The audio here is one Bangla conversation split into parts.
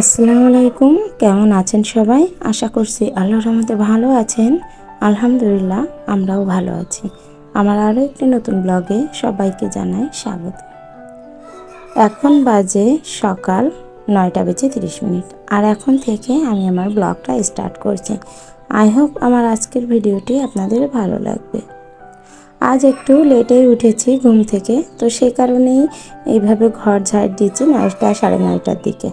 আসসালামু আলাইকুম, কেমন আছেন সবাই? আশা করছি আল্লাহর রহমতে ভালো আছেন। আলহামদুলিল্লাহ, আমরাও ভালো আছি। আমার আরও একটি নতুন ব্লগে সবাইকে জানাই স্বাগত। এখন বাজে সকাল নয়টা বেজে তিরিশ মিনিট। আর এখন থেকে আমি আমার ব্লগটা স্টার্ট করছি। আই হোপ আমার আজকের ভিডিওটি আপনাদের ভালো লাগবে। আজ একটু লেটেই উঠেছি ঘুম থেকে, তো সেই কারণেই এইভাবে ঘর ঝাড় দিয়েছি নয়টা সাড়ে নয়টার দিকে।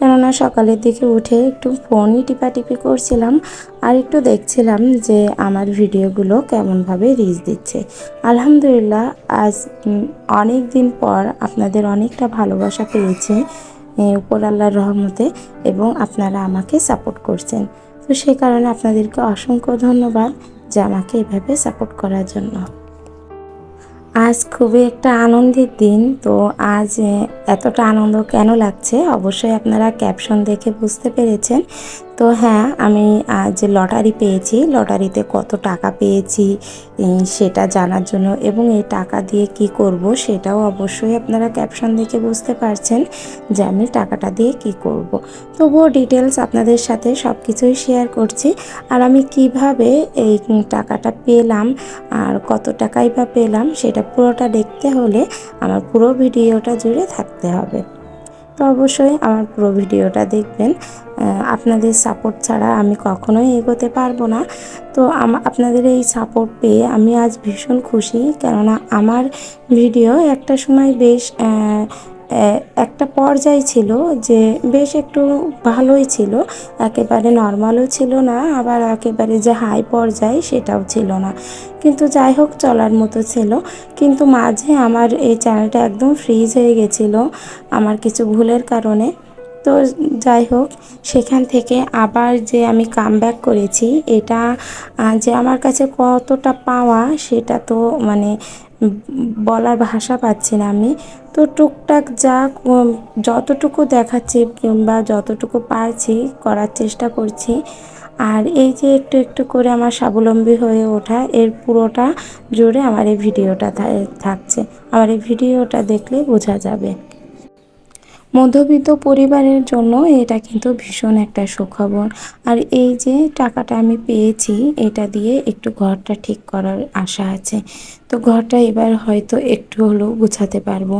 কেননা সকালের দিকে উঠে একটু ফোনই টিপাটিপি করছিলাম আর একটু দেখছিলাম যে আমার ভিডিওগুলো কেমনভাবে রিচ দিচ্ছে। আলহামদুলিল্লাহ, আজ অনেক দিন পর আপনাদের অনেকটা ভালোবাসা পেয়েছে উপর আল্লাহর রহমতে এবং আপনারা আমাকে সাপোর্ট করছেন। তো সেই কারণে আপনাদেরকে অসংখ্য ধন্যবাদ যে আমাকে এভাবে সাপোর্ট করার জন্য। আজ খুবই একটা আনন্দের দিন, তো আজ এতটা আনন্দ কেন লাগছে? অবশ্যই আপনারা ক্যাপশন দেখে বুঝতে পেরেছেন। তো হ্যাঁ আমি আজ লটারি পেয়েছি, লটারিতে কত টাকা পেয়েছি সেটা জানার জন্য এবং এই টাকা দিয়ে কি করব সেটাও অবশ্যই আপনারা ক্যাপশন দেখে বুঝতে পারছেন যে আমি টাকাটা দিয়ে কি করব। তবুও ডিটেলস আপনাদের সাথে সব কিছুই শেয়ার করছি। আর আমি কীভাবে এই টাকাটা পেলাম, আর কত টাকাই বা পেলাম, সেটা পুরোটা দেখতে হলে আমার পুরো ভিডিওটা জুড়ে থাকতে হবে। তো অবশ্যই আমার পুরো ভিডিওটা দেখবেন। আপনাদের সাপোর্ট ছাড়া আমি কখনোই এগোতে পারব না। তো আপনাদের এই সাপোর্ট পেয়ে আমি আজ ভীষণ খুশি। কেননা আমার ভিডিও একটা সময় বেশ একটা পর্যায় ছিল যে বেশ একটু ভালোই ছিল, একেবারে নর্মালও ছিল না, আবার একেবারে যে হাই পর্যায় সেটাও ছিল না। কিন্তু যাই হোক, চলার মতো ছিল। কিন্তু মাঝে আমার এই চ্যানেলটা একদম ফ্রিজ হয়ে গেছিল আমার কিছু ভুলের কারণে। তো যাই হোক, সেখান থেকে আবার যে আমি কাম করেছি, এটা যে আমার কাছে কতটা পাওয়া সেটা তো মানে বলার ভাষা পাচ্ছি না আমি। তো টুকটাক যা যতটুকু দেখাচ্ছি কিংবা যতটুকু পারছি করার চেষ্টা করছি। আর এই যে একটু একটু করে আমার স্বাবলম্বী হয়ে ওঠা, এর পুরোটা জুড়ে আমার এই ভিডিওটা থাকছে। আমার এই ভিডিওটা দেখলে বোঝা যাবে। মধ্যবিত্ত পরিবারের জন্য এটা কিন্তু ভীষণ একটা সুখবর। আর এই যে টাকাটা আমি পেয়েছি, এটা দিয়ে একটু ঘরটা ঠিক করার আশা আছে। তো ঘরটা এবার হয়তো একটু হলেও গুছাতে পারব।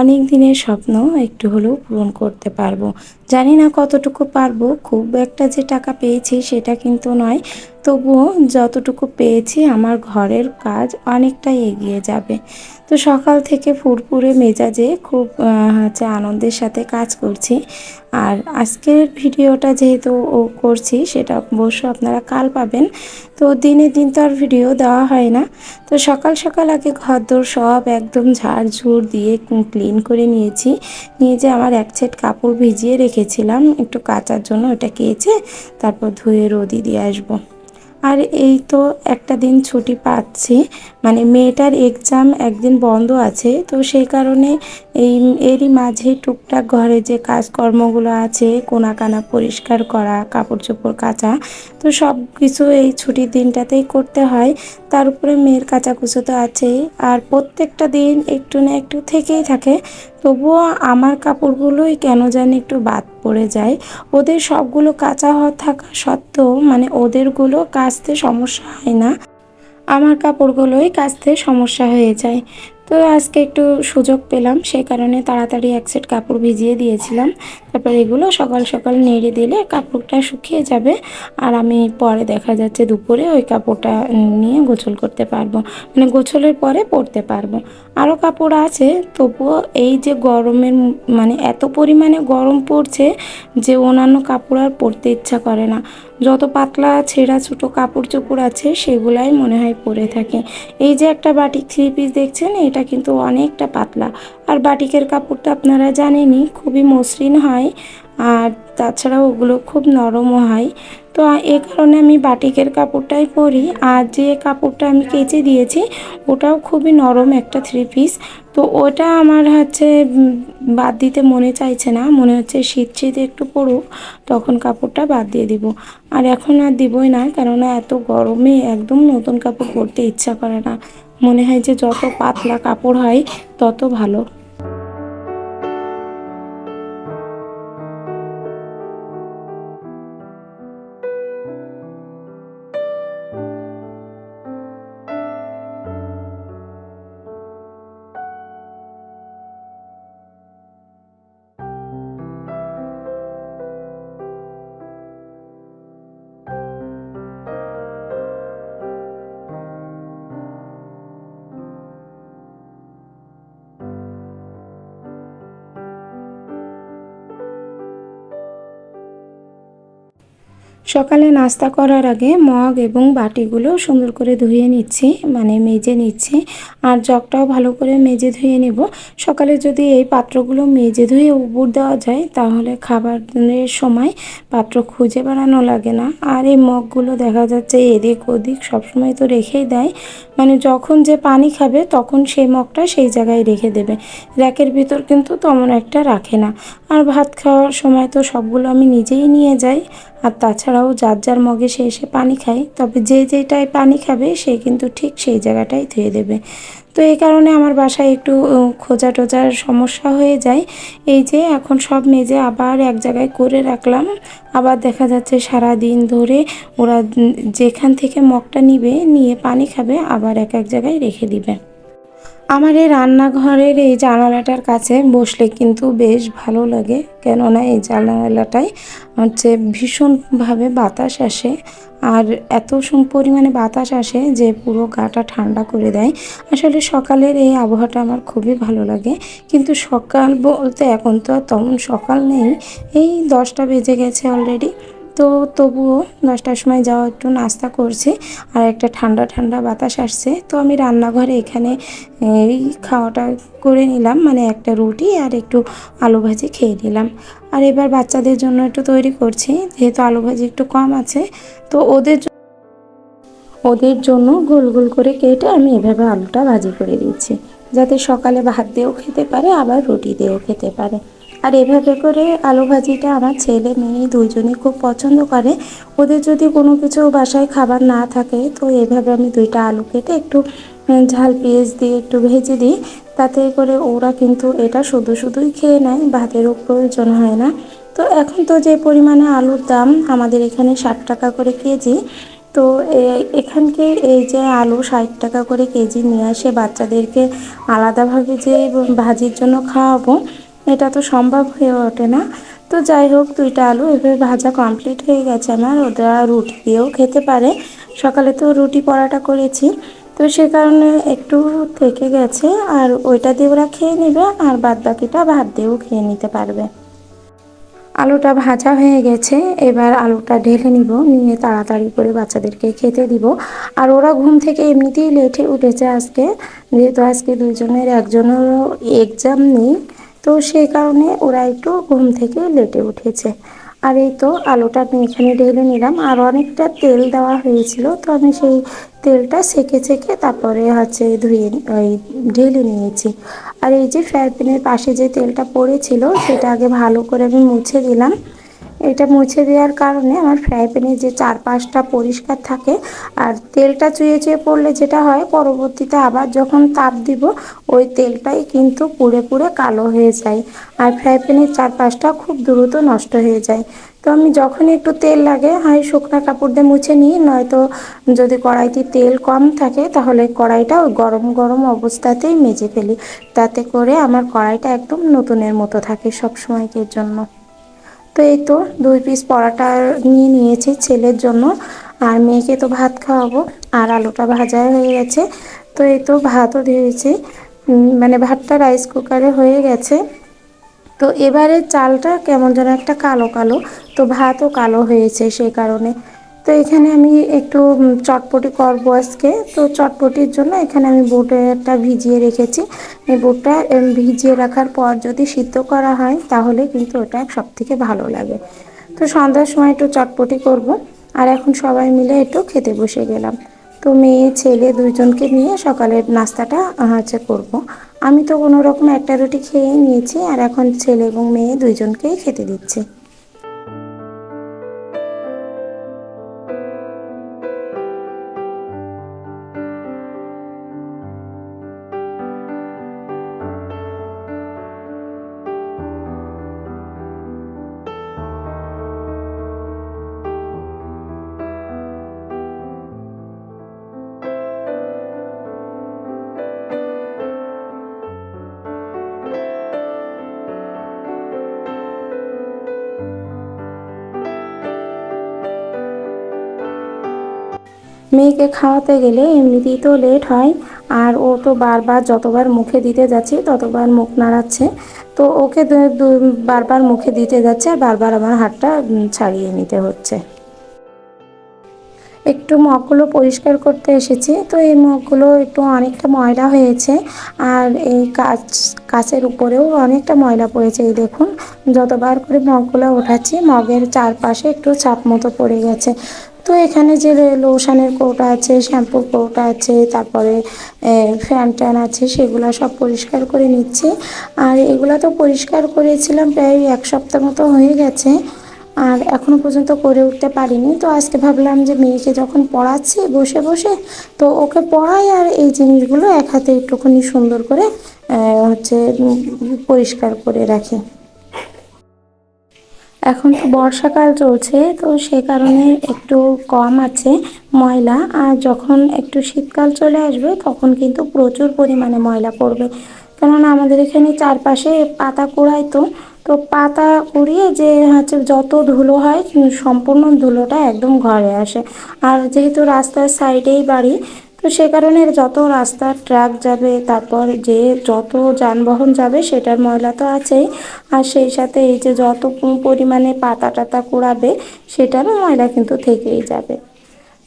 অনেক দিনের স্বপ্ন একটু হলেও পূরণ করতে পারব। জানি না কতটুকু পারব, খুব একটা যে টাকা পেয়েছি সেটা কিন্তু নয়। তবুও যতটুকু পেয়েছি আমার ঘরের কাজ অনেকটাই এগিয়ে যাবে। তো সকাল থেকে ফুরফুরে মেজাজে খুব হচ্ছে আনন্দের সাথে কাজ করছি। আর আজকের ভিডিওটা যেহেতু ও করছি, সেটা অবশ্য আপনারা কাল পাবেন। তো দিনে দিন তো আর ভিডিও দেওয়া হয় না। তো সকাল সকাল আগে ঘরদোর সব একদম ঝাড় ঝুড় দিয়ে ক্লিন করে নিয়েছি। নিয়ে যে আমার এক সেট কাপড় ভিজিয়ে রেখেছিলাম, একটু কাচার জন্য ওটা কেচে তারপর ধুয়ে রোদি দিয়ে আসব। আর এই তো একটা দিন ছুটি পাচ্ছি। মানে মেয়েটার এক্সাম একদিন বন্ধ আছে, তো সেই কারণে এই এরই মাঝে টুকটাক ঘরে যে কাজকর্মগুলো আছে, কোনাকানা পরিষ্কার করা কাপড় চোপড় কাচা, তো সব কিছু এই ছুটির দিনটাতেই করতে হয়। তার উপরে মেয়ের কাচাকুচো তো আছেই। আর প্রত্যেকটা দিন একটু না একটু থেকেই থাকে। তবুও আমার কাপড়গুলোই কেন জানি একটু বাদ পড়ে যায়। ওদের সবগুলো কাঁচা হওয়া থাকা সত্ত্বেও মানে ওদেরগুলো কাচতে সমস্যা হয় না। আমার কাপড়গুলোই কাচতে সমস্যা হয়ে যায়। তো আজকে একটু সুযোগ পেলাম সেই কারণে তাড়াতাড়ি এক সেট কাপড় ভিজিয়ে দিয়েছিলাম। তারপর এগুলো সকাল সকাল নেড়ে দিলে কাপড়টা শুকিয়ে যাবে আর আমি পরে দেখা যাচ্ছে দুপুরে ওই কাপড়টা নিয়ে গোসল করতে পারব মানে গোসলের পরে পরতে পারব। আরও কাপড় আছে, তবুও এই যে গরমের মানে এত পরিমাণে গরম পড়ছে যে অন্যান্য কাপড় আর পরতে ইচ্ছা করে না। যত পাতলা, ছেঁড়া, ছোটো কাপড় চোপড় আছে, সেগুলাই মনে হয় পরে থাকে। এই যে একটা বাটিক থ্রি পিস দেখছেন, এটা কিন্তু অনেকটা পাতলা। আর বাটিকের কাপড়টা আপনারা জানেনই, খুবই মসৃণ হয়। আর তাছাড়া ওগুলো খুব নরমও হয়। তো এ কারণে আমি বাটিকের কাপড়টাই পরি। আর যে কাপড়টা আমি কেচে দিয়েছি, ওটাও খুবই নরম একটা থ্রি পিস তো ওটা আমার হচ্ছে বাদ দিতে মনে চাইছে না। মনে হচ্ছে শীত শীত একটু পড়ুক, তখন কাপড়টা বাদ দিয়ে দিব। আর এখন আর দিবই না, কেননা এত গরমে একদম নতুন কাপড় পরতে ইচ্ছা করে না। মনে হয় যে যত পাতলা কাপড় হয়, তত ভালো। সকালে নাস্তা করার আগে মগ এবং বাটিগুলো সুন্দর করে ধুয়ে নিচ্ছি মানে মেজে নিচ্ছি। আর জগটাও ভালো করে মেজে ধুয়ে নেব। সকালে যদি এই পাত্রগুলো মেজে ধুয়ে উপর দেওয়া যায়, তাহলে খাবারের সময় পাত্র খুঁজে বেড়ানো লাগে না। আর এই মগগুলো দেখা যাচ্ছে এদিক ওদিক সবসময় তো রেখেই দেয়। মানে যখন যে পানি খাবে, তখন সেই মগটা সেই জায়গায় রেখে দেবে। র্যাকের ভিতর কিন্তু তেমন একটা রাখে না। আর ভাত খাওয়ার সময় তো সবগুলো আমি নিজেই নিয়ে যাই। আর তাছাড়াও যার যার মগে সে এসে পানি খায়, তবে যে যেটাই পানি খাবে সে কিন্তু ঠিক সেই জায়গাটাই ধুয়ে দেবে। তো এই কারণে আমার বাসায় একটু খোঁজা টোজার সমস্যা হয়ে যায়। এই যে এখন সব মেজে আবার এক জায়গায় করে রাখলাম। আবার দেখা যাচ্ছে সারা দিন ধরে ওরা যেখান থেকে মগটা নিবে, নিয়ে পানি খাবে, আবার এক এক জায়গায় রেখে দিবে। আমার এই রান্নাঘরের এই জানালাটার কাছে বসলে কিন্তু বেশ ভালো লাগে। কেননা এই জানালাটায় হচ্ছে ভীষণভাবে বাতাস আসে। আর এত পরিমাণে বাতাস আসে যে পুরো গাটা ঠান্ডা করে দেয়। আসলে সকালের এই আবহাওয়াটা আমার খুবই ভালো লাগে। কিন্তু সকাল বলতে এখন তো তেমন সকাল নেই। এই দশটা বেজে গেছে অলরেডি তো তবুও দশটার সময় যাওয়া একটু নাস্তা করছি আর একটা ঠান্ডা ঠান্ডা বাতাস আসছে। তো আমি রান্নাঘরে এখানে এই খাওয়াটা করে নিলাম মানে একটা রুটি আর একটু আলু ভাজি খেয়ে নিলাম। আর এবার বাচ্চাদের জন্য একটু তৈরি করছি, যেহেতু আলু ভাজি একটু কম আছে। তো ওদের ওদের জন্য গোল গোল করে কেটে আমি এভাবে আলুটা ভাজি করে দিচ্ছি, যাতে সকালে ভাত দিয়েও খেতে পারে, আবার রুটি দিয়েও খেতে পারে। আর এভাবে করে আলু ভাজিটা আমার ছেলে, মেয়ে দুইজনই খুব পছন্দ করে। ওদের যদি কোনো কিছু বাসায় খাবার না থাকে, তো এভাবে আমি দুইটা আলু কেটে একটু ঝাল পেঁয়াজ দিয়ে একটু ভেজে দিই। তাতে করে ওরা কিন্তু এটা শুধু শুধুই খেয়ে নেয়, ভাতেরও প্রয়োজন হয় না। তো এখন তো যে পরিমাণে আলুর দাম, আমাদের এখানে ষাট টাকা করে কেজি। তো এখানকে এই যে আলু ষাট টাকা করে কেজি নিয়ে আসে বাচ্চাদেরকে আলাদাভাবে যে ভাজির জন্য খাওয়াবো এটা তো সম্ভব হয়ে ওঠে না। তো যাই হোক, দুইটা আলু এভাবে ভাজা কমপ্লিট হয়ে গেছে আমার। ওরা রুটি দিয়েও খেতে পারে। সকালে তো রুটি পরাটা করেছি। তো সে কারণে একটু থেকে গেছে। আর ওইটা দিয়ে ওরা খেয়ে নেবে, আর বাদ বাকিটা ভাত দিয়েও খেয়ে নিতে পারবে। আলুটা ভাজা হয়ে গেছে। এবার আলুটা ঢেলে নিব, নিয়ে তাড়াতাড়ি করে বাচ্চাদেরকে খেতে দিব। আর ওরা ঘুম থেকে এমনিতেই লেটে উঠেছে আজকে। যেহেতু আজকে দুইজনের, একজনেরও এক্সাম নেই। তো সেই কারণে ওরা একটু ঘুম থেকে লেটে উঠেছে। আর এই তো আলুটা আমি এখানে ঢেলে নিলাম। আর অনেকটা তেল দেওয়া হয়েছিল, তো আমি সেই তেলটা সেকে সেকে তারপরে হচ্ছে ধুয়ে ওই ঢেলে নিয়েছি। আর এই যে ফ্রাই প্যানের পাশে যে তেলটা পড়েছিল, সেটা আগে ভালো করে আমি মুছে দিলাম এটা মুছে দেওয়ার কারণে আমার ফ্রাই প্যানের যে চারপাশটা পরিষ্কার থাকে আর তেলটা চুয়ে চুয়ে পড়লে যেটা হয়, পরবর্তীতে আবার যখন তাপ দিব, ওই তেলটাই কিন্তু পুড়ে পুড়ে কালো হয়ে যায় আর ফ্রাই প্যানের চারপাশটা খুব দ্রুত নষ্ট হয়ে যায়। তো আমি যখনই একটু তেল লাগে, হয় শুকনো কাপড় দিয়ে মুছে নিই, নয়তো যদি কড়াইতে তেল কম থাকে, তাহলে কড়াইটা ওই গরম গরম অবস্থাতেই মেজে ফেলি। তাতে করে আমার কড়াইটা একদম নতুনের মতো থাকে সব সময়কের জন্য। তো এই তো দুই পিস পরাটা নিয়ে নিয়েছি ছেলের জন্য। আর মেয়েকে তো ভাত খাওয়াবো। আর আলুটা ভাজা হয়ে গেছে। তো এই তো ভাতও দিয়েছি। মানে ভাতটা রাইস কুকারে হয়ে গেছে। তো এবারে চালটা কেমন যেন একটা কালো কালো। তো ভাতও কালো হয়েছে সেই কারণে। তো এখানে আমি একটু চটপটি করব আজকে। তো চটপটির জন্য এখানে আমি বুটটা ভিজিয়ে রেখেছি। এই বুটটা ভিজিয়ে রাখার পর যদি সিদ্ধ করা হয়, তাহলে কিন্তু ওটা সব থেকে ভালো লাগে। তো সন্ধ্যার সময় একটু চটপটি করব। আর এখন সবাই মিলে একটু খেতে বসে গেলাম। তো মেয়ে, ছেলে দুইজনকে নিয়ে সকালের নাস্তাটা হচ্ছে করব। আমি তো কোনো রকম একটা রুটি খেয়ে নিয়েছি, আর এখন ছেলে এবং মেয়ে দুইজনকেই খেতে দিচ্ছি। মেয়েকে খাওয়াতে গেলে এমনিতেই তো লেট হয়, আর ও তো বারবার যতবার মুখে দিতে যাচ্ছে ততবার মুখ নাড়াচ্ছে। তো ওকে বারবার মুখে দিতে যাচ্ছে বারবার আমার হাতটা ছাড়িয়ে নিতে হচ্ছে। একটু মগগুলো পরিষ্কার করতে এসেছি। তো এই মগগুলো একটু অনেকটা ময়লা হয়েছে, আর এই কাচ, কাচের উপরেও অনেকটা ময়লা পড়েছে। এই দেখুন, যতবার করে মগগুলো ওঠাচ্ছি, মগের চারপাশে একটু চাপ মতো পড়ে গেছে। তো এখানে যে লোশানের কৌটা আছে, শ্যাম্পুর কৌটা আছে, তারপরে ফ্যান ট্যান আছে, সেগুলো সব পরিষ্কার করে নিচ্ছি। আর এগুলো তো পরিষ্কার করেছিলাম প্রায় এক সপ্তাহ মতো হয়ে গেছে, আর এখনও পর্যন্ত করে উঠতে পারিনি। তো আজকে ভাবলাম যে মেয়েকে যখন পড়াচ্ছি বসে বসে, তো ওকে পড়াই আর এই জিনিসগুলো এক হাতে একটুখানি সুন্দর করে হচ্ছে পরিষ্কার করে রাখি। এখন তো বর্ষাকাল চলছে, তো সে কারণে একটু কম আছে ময়লা। আর যখন একটু শীতকাল চলে আসবে, তখন কিন্তু প্রচুর পরিমাণে ময়লা পড়বে। কেননা আমাদের এখানে চারপাশে পাতা কুড়ায় তো তো পাতা কুড়িয়ে যে হচ্ছে যত ধুলো হয়, সম্পূর্ণ ধুলোটা একদম ঘরে আসে। আর যেহেতু রাস্তার সাইডেই বাড়ি তো সে কারণে যত রাস্তার ট্রাক যাবে, তারপর যে যত যানবাহন যাবে সেটার ময়লা তো আছেই। আর সেই সাথে এই যে যত পরিমাণে পাতা টাতা কুড়াবে, সেটারও ময়লা কিন্তু থেকেই যাবে।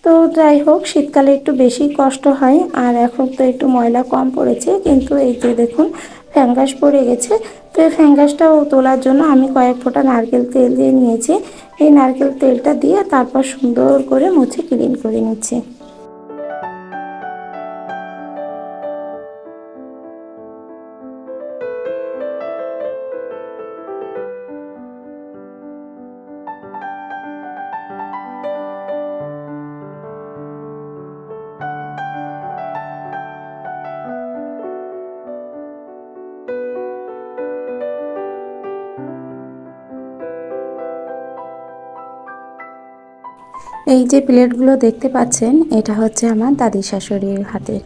তো যাই হোক, শীতকালে একটু বেশি কষ্ট হয়, আর এখন তো একটু ময়লা কম পড়েছে, কিন্তু এই যে দেখুন ফ্যাঙ্গাস পড়ে গেছে। তো এই ফ্যাঙ্গাসটাও তোলার জন্য আমি কয়েক ফোঁটা নারকেল তেল দিয়ে নিয়েছি। এই নারকেল তেলটা দিয়ে তারপর সুন্দর করে মুছে ক্লিন করে নিচ্ছি। এই যে প্লেটগুলো দেখতে পাচ্ছেন, এটা হচ্ছে আমার দাদি শাশুড়ির হাতের।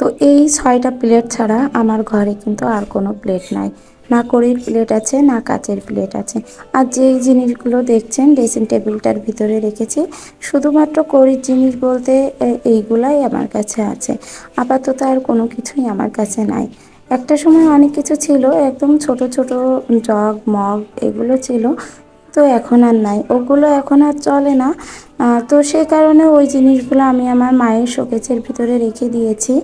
তো এই ছয়টা প্লেট ছাড়া আমার ঘরে কিন্তু আর কোনো প্লেট নাই। না কড়ির প্লেট আছে, না কাচের প্লেট আছে। আর যেই জিনিসগুলো দেখছেন, ড্রেসিং টেবিলটার ভিতরে রেখেছি, শুধুমাত্র কড়ির জিনিস বলতে এইগুলাই আমার কাছে আছে। আপাতত আর কোনো কিছুই আমার কাছে নাই। একটা সময় অনেক কিছু ছিল, একদম ছোট ছোট জগ, মগ, এগুলো ছিল। তো এখন আর নাই। ওগুলো এখন আর চলে না। তো সেই কারণে ওই জিনিসগুলো আমি আমার মায়ের শোকেজের ভিতরে রেখে দিয়েছি।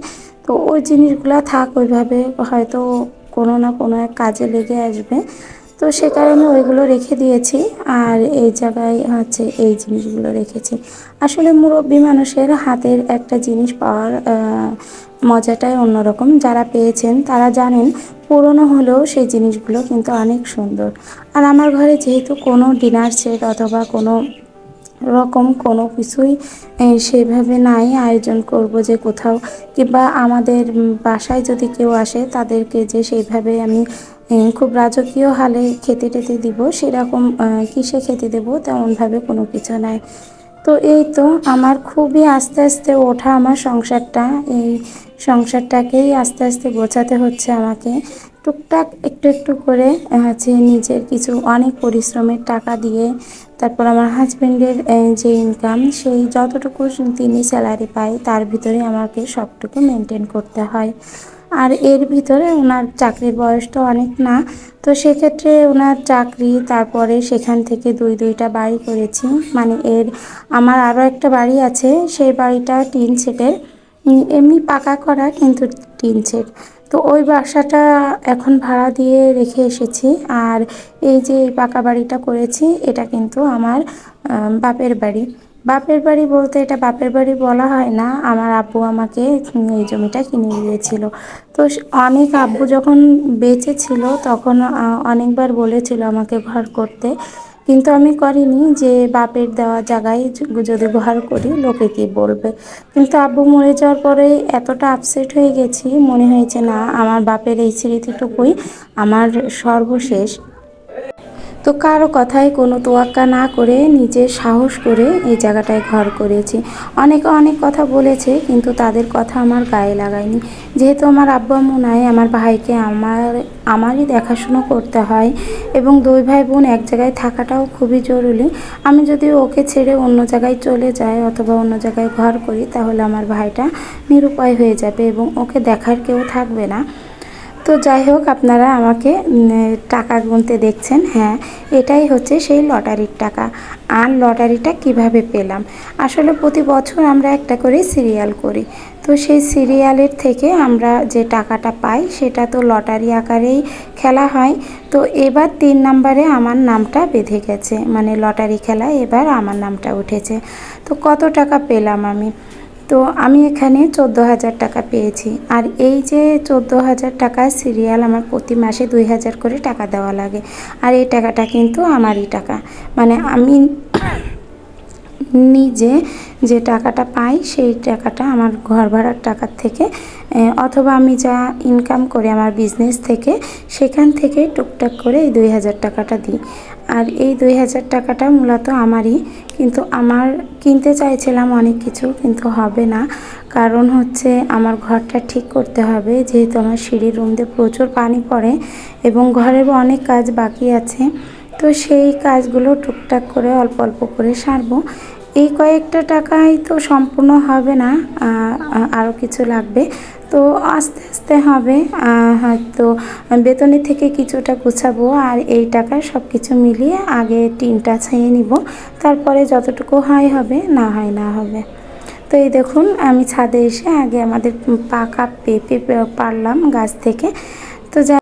তো ওই জিনিসগুলো থাক, ওইভাবে হয়তো কোনো না কোনো এক কাজে লেগে আসবে। তো সে কারণে ওইগুলো রেখে দিয়েছি। আর এই জায়গায় হচ্ছে এই জিনিসগুলো রেখেছি। আসলে মুরব্বী মানুষের হাতের একটা জিনিস পাওয়ার মজাটাই অন্যরকম। যারা পেয়েছেন তারা জানেন, পুরনো হলেও সেই জিনিসগুলো কিন্তু অনেক সুন্দর। আর আমার ঘরে যেহেতু কোনো ডিনার সেট অথবা কোনো রকম কোনো কিছুই সেভাবে নাই আয়োজন করব যে কোথাও। কিংবা আমাদের বাসায় যদি কেউ আসে তাদেরকে যে সেইভাবে আমি খুব রাজকীয় হালে খেতে টেতে দিব, সেরকম কিসে খেতে দেবো তেমনভাবে কোনো কিছু নাই। তো এই তো আমার খুবই আস্তে আস্তে ওঠা আমার সংসারটা, এই সংসারটাকেই আস্তে আস্তে গোছাতে হচ্ছে আমাকে। টুকটাক একটু একটু করে হচ্ছে নিজের কিছু অনেক পরিশ্রমের টাকা দিয়ে, তারপর আমার হাজব্যান্ডের যে ইনকাম সেই যতটুকু তিনি স্যালারি পায়, তার ভিতরে আমাকে সবটুকু মেনটেন করতে হয়। আর এর ভিতরে ওনার চাকরির বয়সটা অনেক না। তো সেক্ষেত্রে ওনার চাকরি, তারপরে সেখান থেকে দুই, দুইটা বাড়ি করেছি। মানে এর, আমার আরও একটা বাড়ি আছে, সেই বাড়িটা টিন সেটের এমনি পাকা করা কিন্তু টিন সেট তো ওই বাসাটা এখন ভাড়া দিয়ে রেখে এসেছি। আর এই যে পাকা বাড়িটা করেছি, এটা কিন্তু আমার বাপের বাড়ি। বাপের বাড়ি বলতে এটা বাপের বাড়ি বলা হয় না। আমার আব্বু আমাকে এই জমিটা কিনে দিয়েছিল। তো অনেক আব্বু যখন বেঁচে ছিল তখন অনেকবার বলেছিল আমাকে ঘর করতে। কিন্তু আমি করিনি যে বাপের দেওয়া জায়গায় যদি ঘর করি লোকে কি বলবে? কিন্তু আব্বু মরে যাওয়ার পরে এতটা আপসেট হয়ে গেছি, মনে হয়েছে না, আমার বাপের এই স্মৃতিটুকুই আমার সর্বশেষ। তো কারও কথায় কোনো তোয়াক্কা না করে নিজে সাহস করে এই জায়গাটায় ঘর করেছি। অনেকে অনেক কথা বলেছে, কিন্তু তাদের কথা আমার গায়ে লাগায়নি। যেহেতু আমার আব্বা আম্মু নাই, আমার ভাইকে আমার, আমারই দেখাশুনো করতে হয় এবং দুই ভাই বোন এক জায়গায় থাকাটাও খুবই জরুরি। আমি যদি ওকে ছেড়ে অন্য জায়গায় চলে যাই অথবা অন্য জায়গায় ঘর করি, তাহলে আমার ভাইটা নিরুপায় হয়ে যাবে এবং ওকে দেখার কেউ থাকবে না। তো যাই হোক, আপনারা আমাকে টাকা গুনতে দেখছেন। হ্যাঁ এটাই হচ্ছে সেই লটারির টাকা। আর লটারিটা কীভাবে পেলাম? আসলে প্রতি বছর আমরা একটা করে সিরিয়াল করি। তো সেই সিরিয়ালের থেকে আমরা যে টাকাটা পাই, সেটা তো লটারি আকারেই খেলা হয়। তো এবার তিন নম্বরে আমার নামটা বেঁধে গেছে। মানে লটারি খেলায় এবার আমার নামটা উঠেছে। তো কত টাকা পেলাম আমি? তো আমি এখানে চোদ্দ হাজার টাকা পেয়েছি। আর এই যে চোদ্দ হাজার টাকা সিরিয়াল আমার প্রতি মাসে দুই হাজার করে টাকা দেওয়া লাগে। আর এই টাকাটা কিন্তু আমারই টাকা। মানে আমি নিজে যে টাকাটা পাই, সেই টাকাটা আমার ঘর ভাড়ার টাকার থেকে অথবা আমি যা ইনকাম করি আমার বিজনেস থেকে, সেখান থেকে টুকটাক করে এই দুই হাজার টাকাটা দিই। আর এই দুই হাজার টাকাটা মূলত আমারই, কিন্তু আমার কিনতে চাইছিলাম অনেক কিছু, কিন্তু হবে না। কারণ হচ্ছে আমার ঘরটা ঠিক করতে হবে, যেহেতু আমার সিঁড়ির রুম দিয়ে প্রচুর পানি পড়ে এবং ঘরের অনেক কাজ বাকি আছে। তো সেই কাজগুলো টুকটাক করে অল্প অল্প করে সারবো। এই কয়েকটা টাকায় তো সম্পূর্ণ হবে না আরও কিছু লাগবে। তো আস্তে আস্তে হবে হয়তো বেতনের থেকে কিছুটা গুছাবো আর এই টাকায় সব কিছু মিলিয়ে আগে টিনটা ছেয়ে নিব। তারপরে যতটুকু হয় হবে, না হয় না হবে। তো এই দেখুন, আমি ছাদে এসে আগে আমাদের পাকা পেঁপে পারলাম গাছ থেকে। তো যা